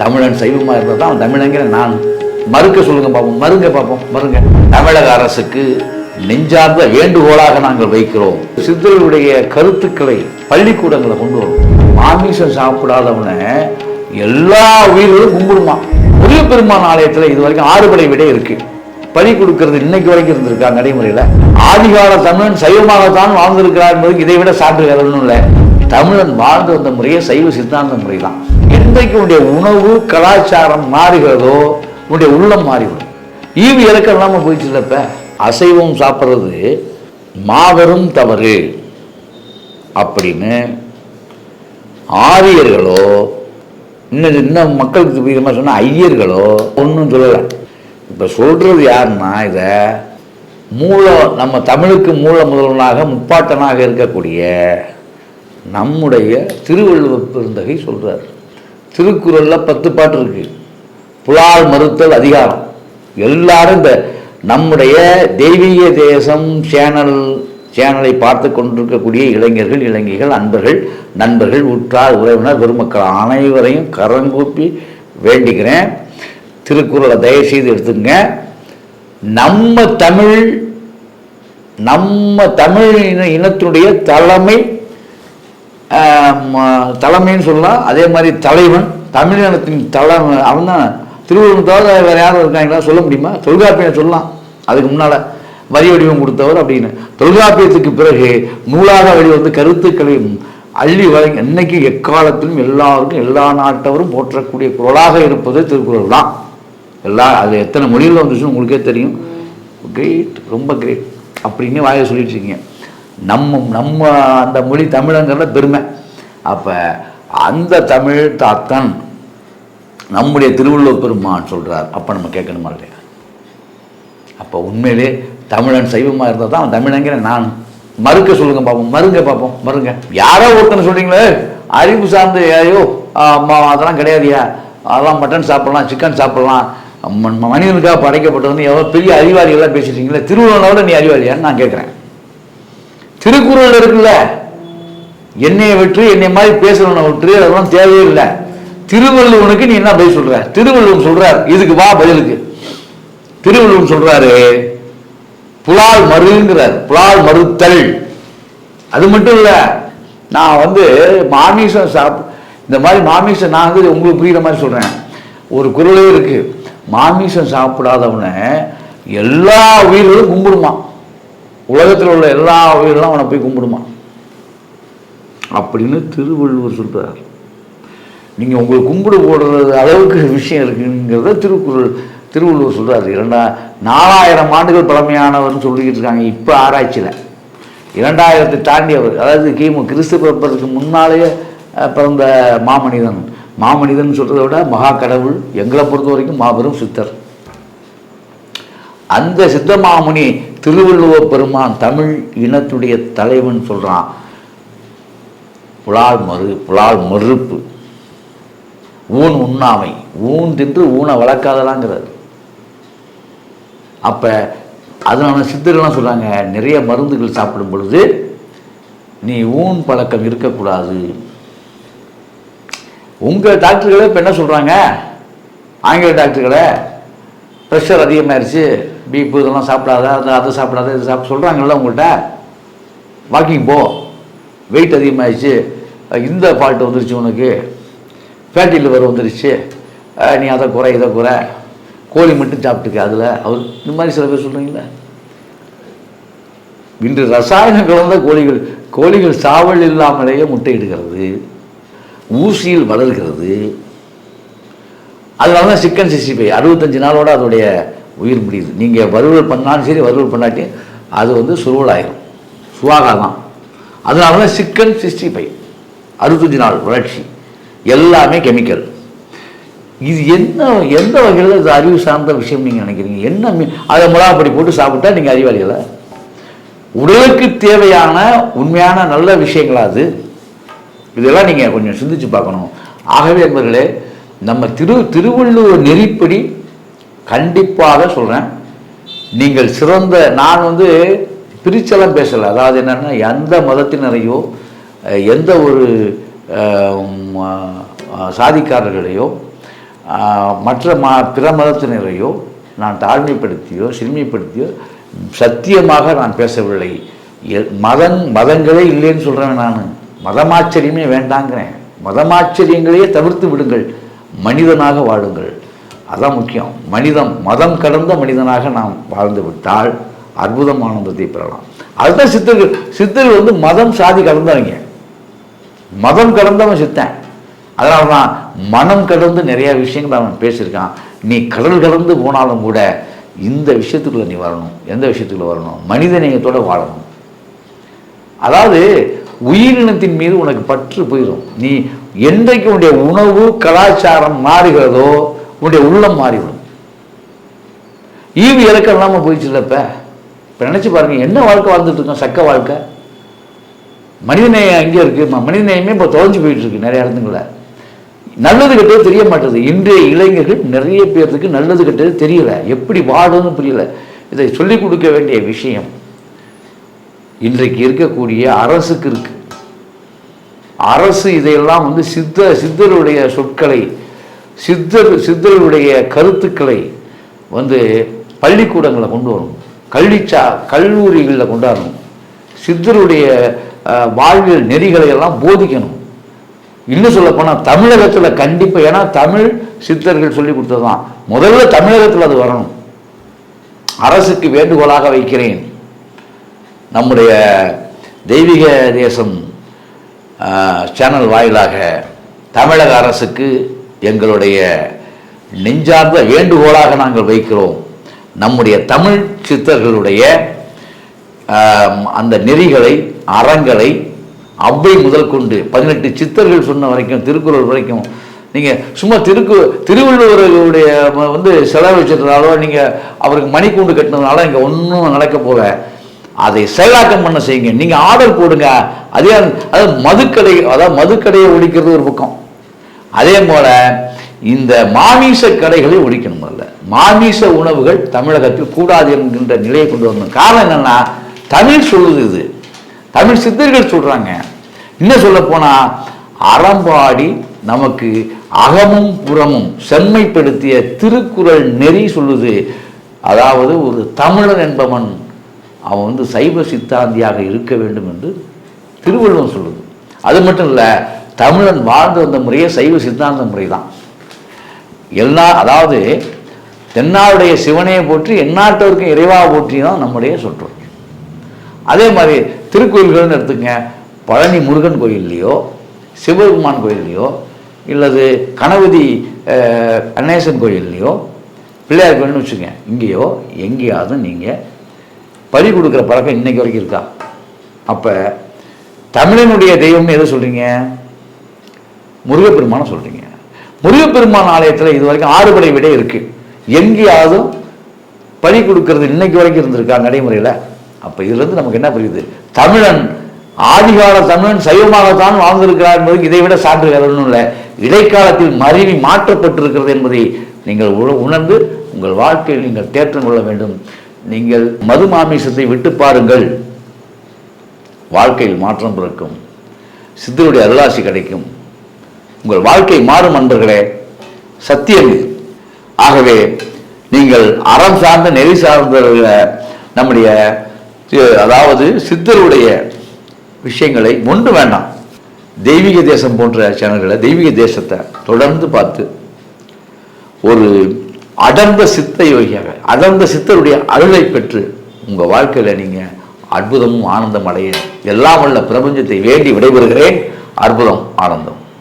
தமிழன் சைவமாக இருந்தால் தான் அவன் தமிழங்கிற நான். மறுக்க சொல்லுங்க பார்ப்போம் மறுங்க பார்ப்போம் மறுங்க. தமிழக அரசுக்கு நெஞ்சார்ந்த வேண்டுகோளாக நாங்கள் வைக்கிறோம். சித்தருடைய கருத்துக்களை பள்ளிக்கூடங்களை கொண்டு வரும் மாமிசம் சாப்பிடாதவனை எல்லா உயிர்களும் கும்பிடுமா? முருகப்பெருமான் ஆலயத்தில் இது வரைக்கும் ஆறுபடை விட இருக்கு. பலி கொடுக்கறது இன்னைக்கு வரைக்கும் இருந்திருக்கா நடைமுறையில். ஆதிகால தமிழன் சைவமாகத்தான் வாழ்ந்திருக்கிறார் என்பதுக்கு இதை விட சான்று வேற ஒன்றும் இல்லை. தமிழன் வாழ்ந்து வந்த முறையே சைவ சித்தாந்த முறை தான் இன்றைக்கு உன்னுடைய உணவு கலாச்சாரம் மாறுகிறதோ உன்னுடைய உள்ளம் மாறிவிடும். ஈவு இறக்கம் இல்லாமல் போயிடுச்சு அசைவம் சாப்பிட்றது மாபெரும் தவறு. அப்படின்னு ஆரியர்களோ இன்னும் இன்னும் மக்களுக்கு புரியுற சொன்னால் ஐயர்களோ ஒன்றும் சொல்லலை. இப்போ சொல்கிறது யாருன்னா இதை மூல நம்ம தமிழுக்கு மூல முதல்வனாக முப்பாட்டனாக இருக்கக்கூடிய நம்முடைய திருவள்ளுவர் பெருந்தகை சொல்கிறார் திருக்குறளில் பத்து பாட்டு இருக்கு. புலால் மறுத்தல் அதிகாரம். எல்லாரும் இந்த நம்முடைய தெய்வீக தேசம் சேனல் சேனலை பார்த்து கொண்டிருக்கக்கூடிய இளைஞர்கள் இளைஞர்கள் அன்பர்கள் நண்பர்கள் உற்றார் உறவினர் பெருமக்கள் அனைவரையும் கரங்கூப்பி வேண்டிக்கிறேன். திருக்குறளை தயவுசெய்து எடுத்துங்க நம்ம தமிழ் நம்ம தமிழ் இன இனத்தினுடைய தலைமை தலைமைன்னு சொல்லலாம். அதே மாதிரி தலைவன் தமிழினத்தின் தலைமை அவன் தான் திருவள்ளுவர் தவிர வேறு யாரும் இருக்காங்களா? சொல்ல முடியுமா? தொல்காப்பியம் சொல்லலாம். அதுக்கு முன்னால் வரி வடிவம் கொடுத்தவர் அப்படின்னு. தொல்காப்பியத்துக்கு பிறகு நூலாக வெளிவந்து கருத்துக்களையும் அள்ளி வழங்கி என்னைக்கு எக்காலத்திலும் எல்லாருக்கும் எல்லா நாட்டவரும் போற்றக்கூடிய குரலாக இருப்பது திருக்குறள் தான். எல்லா அது எத்தனை மொழியில் வந்துச்சுன்னு உங்களுக்கே தெரியும். கிரேட் ரொம்ப கிரேட் அப்படின்னு வாயை சொல்லிட்டு இருக்கீங்க. நம்ம நம்ம அந்த மொழி தமிழங்கிறத பெருமை. அப்போ அந்த தமிழ் தாத்தன் நம்முடைய திருவள்ளுவர் பெருமான் சொல்கிறார் அப்போ நம்ம கேட்கணுமா இல்லையா? அப்போ உண்மையிலே தமிழன் சைவமாக இருந்தால் தான் தமிழங்கிற நான். மறுக்க சொல்லுங்க பார்ப்போம் மறுங்க பார்ப்போம் மறுங்க. யாரோ ஒருத்தனை சொல்கிறீங்களே அறிவு சார்ந்து ஐயோ அம்மா அதெல்லாம் கிடையாதுயா. அதெல்லாம் மட்டன் சாப்பிட்லாம் சிக்கன் சாப்பிட்லாம். மனிதனுக்காக படைக்கப்பட்டதுன்னு எவ்வளோ பெரிய அறிவாளிகள்லாம் பேசிட்டீங்களே திருவள்ளுவரோட நீ அறிவாளியான்னு நான் கேட்குறேன். திருக்குறள் இருக்குல்ல? என்னையை விட்டு என்னை மாதிரி பேசுறவனை விட்டு அதெல்லாம் தேவையில்லை திருவள்ளுவனுக்கு நீ என்ன பதில் சொல்ற? திருவள்ளுவன் சொல்றார் இதுக்கு வா பதிலுக்கு. திருவள்ளுவன் சொல்றாரு புலால் மறுங்கிறார் புலால் மறுத்தல். அது மட்டும் இல்ல நான் வந்து மாமிசம் சாப் இந்த மாதிரி மாமிசம் நான் வந்து உங்களுக்கு புரியுற மாதிரி சொல்றேன். ஒரு குரலே இருக்கு மாமிசம் சாப்பிடாதவனை எல்லா உயிர்களும் கும்பிடுமா? உலகத்தில் உள்ள எல்லா உயிர்களும் அவனை போய் கும்பிடுமா? அப்படின்னு திருவள்ளுவர் சொல்கிறார் நீங்கள் உங்களை கும்பிடு போடுறது அளவுக்கு விஷயம் இருக்குங்கிறத திருக்குறள் திருவள்ளுவர் சொல்கிறார் இரண்டா நாலாயிரம் ஆண்டுகள் பழமையானவர்னு சொல்லிக்கிட்டு இருக்காங்க இப்போ ஆராய்ச்சியில். இரண்டாயிரத்தை தாண்டியவர் அதாவது கிமு கிறிஸ்து பிறப்பதற்கு முன்னாலேயே பிறந்த மாமனிதன். மாமனிதன் சொல்கிறத விட மகா கடவுள் எங்களை பொறுத்த வரைக்கும் மாபெரும் சித்தர். அந்த சித்தமாமுனி திருவள்ளுவ பெருமான் தமிழ் இனத்துடைய தலைவன் சொல்கிறான் புலால் மறு புலால் மறுப்பு. ஊன் உண்ணாமை. ஊன் தின்று ஊனை வளர்க்காதலாங்கிறது அப்போ அதனால சித்தர்கள்லாம் சொல்கிறாங்க நிறைய மருந்துகள் சாப்பிடும் பொழுது நீ ஊன் பழக்கம் இருக்கக்கூடாது. உங்கள் டாக்டர்களே இப்போ என்ன சொல்கிறாங்க ஆங்கில டாக்டர்களே ப்ரெஷர் அதிகமாகிடுச்சு பீப்பு இதெல்லாம் சாப்பிடாத அதை அதை சாப்பிடாத இது சாப்பிட சொல்கிறாங்கல்ல உங்கள்கிட்ட வாக்கிங் போ. வெயிட் அதிகமாகிடுச்சு இந்த ஃபால்ட் வந்துருச்சு உனக்கு. ஃபேட்டி லிவர் வந்துருச்சு. நீ அதை குறை இதை குறை. கோழி மட்டும் சாப்பிட்டுக்க அதில். அவர் இந்த மாதிரி சில பேர் சொல்கிறீங்களா இன்று ரசாயனம் கலந்த கோழிகள் கோழிகள் சாவல் இல்லாமலேயே முட்டையிடுகிறது ஊசியில் வளர்கிறது. அதனால தான் சிக்கன் சிக்ஸ்டி ஃபைவ் அறுபத்தஞ்சு நாளோட அதோடைய உயிர் முடியுது. நீங்கள் வறுவல் பண்ணாலும் சரி வறுவல் பண்ணாட்டி அது வந்து சுருவலாயிரும் சுவாகா தான் அதனால தான் சிக்கன் சிக்ஸ்டி ஃபைவ் அறுபத்தஞ்சு நாள் வளர்ச்சி. எல்லாமே கெமிக்கல் இது என்ன எந்த வகையில் இது அறிவு சார்ந்த விஷயம் நீங்கள் நினைக்கிறீங்க? என்ன அதை மிளகாப்பொடி போட்டு சாப்பிட்டா நீங்கள் அறிவாளிகளா உடலுக்கு தேவையான உண்மையான நல்ல விஷயங்களா அது? இதெல்லாம் நீங்கள் கொஞ்சம் சிந்திச்சு பார்க்கணும். ஆகவே என்பர்களே நம்ம திரு திருவள்ளுவர் நெறிப்படி கண்டிப்பாக சொல்கிறேன் நீங்கள் சிறந்த நான் வந்து பிரிச்செல்லாம் பேசலை. அதாவது என்னென்னா எந்த மதத்தினரையோ எந்த ஒரு சாதிக்காரர்களையோ மற்ற ம பிற மதத்தினரையோ நான் தாழ்மைப்படுத்தியோ சிறுமைப்படுத்தியோ சத்தியமாக நான் பேசவில்லை. எ- மதம் மதங்களே இல்லைன்னு சொல்கிறேன் நான். மதமாச்சரியமே வேண்டாங்கிறேன். மதமாச்சரியங்களையே தவிர்த்து விடுங்கள். மனிதனாக வாழுங்கள். அதான் முக்கியம். மனிதம் மதம் கடந்த மனிதனாக நாம் வாழ்ந்து விட்டால் அற்புதமானந்தத்தை பெறலாம். அதுதான் சித்தர்கள். சித்தர்கள் வந்து மதம் சாதி கலந்தவங்க மதம் கடந்தவன் சித்தன். அதனால தான் மனம் கடந்து நிறைய விஷயங்கள் அவன் பேசியிருக்கான். நீ கடல் கடந்து போனாலும் கூட இந்த விஷயத்துக்குள்ள நீ வரணும். எந்த விஷயத்துக்குள்ள வரணும்? மனிதநேயத்தோட வாழணும். அதாவது உயிரினத்தின் மீது உனக்கு பற்று போயிடும் நீ என்றைக்கு உன்னுடைய உணவு கலாச்சாரம் மாறுகிறதோ உன்னுடைய உள்ளம் மாறிவிடும். ஈவு இறக்கம் இல்லாமல் போயிடுச்சுல்லப்ப இப்போ நினச்சி பாருங்க என்ன வாழ்க்கை வாழ்ந்துட்டு இருக்கோம்? சக்க வாழ்க்கை. மனிதநேயம் எங்கே இருக்கு? மனிதநேயமே இப்போ தொலைஞ்சு போயிட்டு இருக்கு நிறைய இடத்துங்கள நல்லது கெட்டது தெரிய மாட்டேது. இன்றைய இளைஞர்கள் நிறைய பேர்த்துக்கு நல்லது கெட்டது தெரியல. எப்படி வாழணும்னு புரியல. இதை சொல்லிக் கொடுக்க வேண்டிய விஷயம் இன்றைக்கு இருக்கக்கூடிய அரசுக்கு இருக்கு. அரசு இதையெல்லாம் வந்து சித்த சித்தருடைய சொற்களை சித்தர் சித்தருடைய கருத்துக்களை வந்து பள்ளிக்கூடங்களை கொண்டு வரணும். கல்விச்சா கல்லூரிகளில் கொண்டாடணும். சித்தருடைய வாழ்வியல் நெறிகளை எல்லாம் போதிக்கணும். இன்னும் சொல்லப்போனால் தமிழகத்தில் கண்டிப்பாக ஏன்னா தமிழ் சித்தர்கள் சொல்லி கொடுத்தது தான் முதல்ல தமிழகத்தில் அது வரணும். அரசுக்கு வேண்டுகோளாக வைக்கிறேன். நம்முடைய தெய்வீக தேசம் சேனல் வாயிலாக தமிழக அரசுக்கு எங்களுடைய நெஞ்சார்ந்த வேண்டுகோளாக நாங்கள் வைக்கிறோம். நம்முடைய தமிழ் சித்தர்களுடைய அந்த நெறிகளை அறங்களை அவ்வை முதல் கொண்டு பதினெட்டு சித்தர்கள் சொன்ன வரைக்கும் திருக்குறள் வரைக்கும் நீங்கள் சும்மா திருக்கு திருவள்ளுவர்களுடைய வந்து செலவு வச்சிருந்தாலோ நீங்கள் அவருக்கு மணிக்கூண்டு கட்டினதுனால இங்கே ஒன்றும் நடக்க போக அதை செயலாக்கம் பண்ண செய்யுங்க. நீங்கள் ஆர்டர் போடுங்க. அதே அதாவது மதுக்கடை அதாவது மதுக்கடையை ஒழிக்கிறது ஒரு பக்கம். அதே போல் இந்த மாமிச கடைகளை ஒழிக்கணும் முதல்ல. மாமிச உணவுகள் தமிழகத்தில் கூடாது என்கின்ற நிலையை கொண்டு வரணும். காரணம் என்னென்னா தமிழ் சொல்லுது இது. தமிழ் சித்தர்கள் சொல்றாங்க. இன்னும் சொல்ல போனா அறம்பாடி நமக்கு அகமும் புறமும் செம்மைப்படுத்திய திருக்குறள் நெறி சொல்லுது. அதாவது ஒரு தமிழன் என்பவன் அவன் வந்து சைவ சித்தாந்தியாக இருக்க வேண்டும் என்று திருவள்ளுவர் சொல்லுது. அது மட்டும் இல்லை தமிழன் வாழ்ந்து வந்த முறையே சைவ சித்தாந்த முறை தான் எல்லா அதாவது தென்னாவுடைய சிவனையை போற்றி எந்நாட்டவருக்கும் இறைவா போற்றி தான் நம்முடைய சொல்கிறோம் அதே மாதிரி திருக்கோயில்கள்னு எடுத்துங்க பழனி முருகன் கோயில்லையோ சிவபெருமான் கோயில்லையோ இல்லது கணபதி கணேசன் கோயில்லையோ பிள்ளையார் கோயில்னு வச்சுங்க இங்கேயோ எங்கேயாவது நீங்கள் பலி கொடுக்குற பழக்கம் இன்னைக்கு வரைக்கும் இருக்கா? அப்போ தமிழனுடைய தெய்வம்னு எதை சொல்கிறீங்க முருகப்பெருமானை சொல்கிறீங்க முருகப்பெருமான் ஆலயத்தில் இது வரைக்கும் ஆறுபடை விட இருக்குது எங்கேயாவது பலி கொடுக்கறது இன்னைக்கு வரைக்கும் இருந்திருக்கா நடைமுறையில்? அப்போ இதுலேருந்து நமக்கு என்ன புரியுது? தமிழன் ஆதிகால தமிழன் சைவமாகத்தான் வாழ்ந்திருக்கிறார் என்பது இதை விட சான்று வேறு ஒன்றும் இல்லை. இடைக்காலத்தில் மருவி மாற்றப்பட்டிருக்கிறது என்பதை நீங்கள் உண- உணர்ந்து உங்கள் வாழ்க்கையில் நீங்கள் தேற்றம் கொள்ள வேண்டும். நீங்கள் மது மாமிசத்தை விட்டு பாருங்கள். வாழ்க்கையில் மாற்றம் பிறக்கும். சித்தருடைய அருளாசி கிடைக்கும். உங்கள் வாழ்க்கை மாறும் அன்பர்களே சத்தியம் இது. ஆகவே நீங்கள் அறம் சார்ந்த நெறி சார்ந்த நம்முடைய அதாவது சித்தருடைய விஷயங்களை ஒன்று வேண்டாம். தெய்வீக தேசம் போன்ற சேனல்களை தெய்வீக தேசத்தை தொடர்ந்து பார்த்து ஒரு அடர்ந்த சித்த யோகியாக அடர்ந்த சித்தருடைய அருளை பெற்று உங்கள் வாழ்க்கையில் நீங்கள் அற்புதமும் ஆனந்தம் அடைய எல்லாம் உள்ள பிரபஞ்சத்தை வேண்டி விடைபெறுகிறேன். அற்புதம் ஆனந்தம்.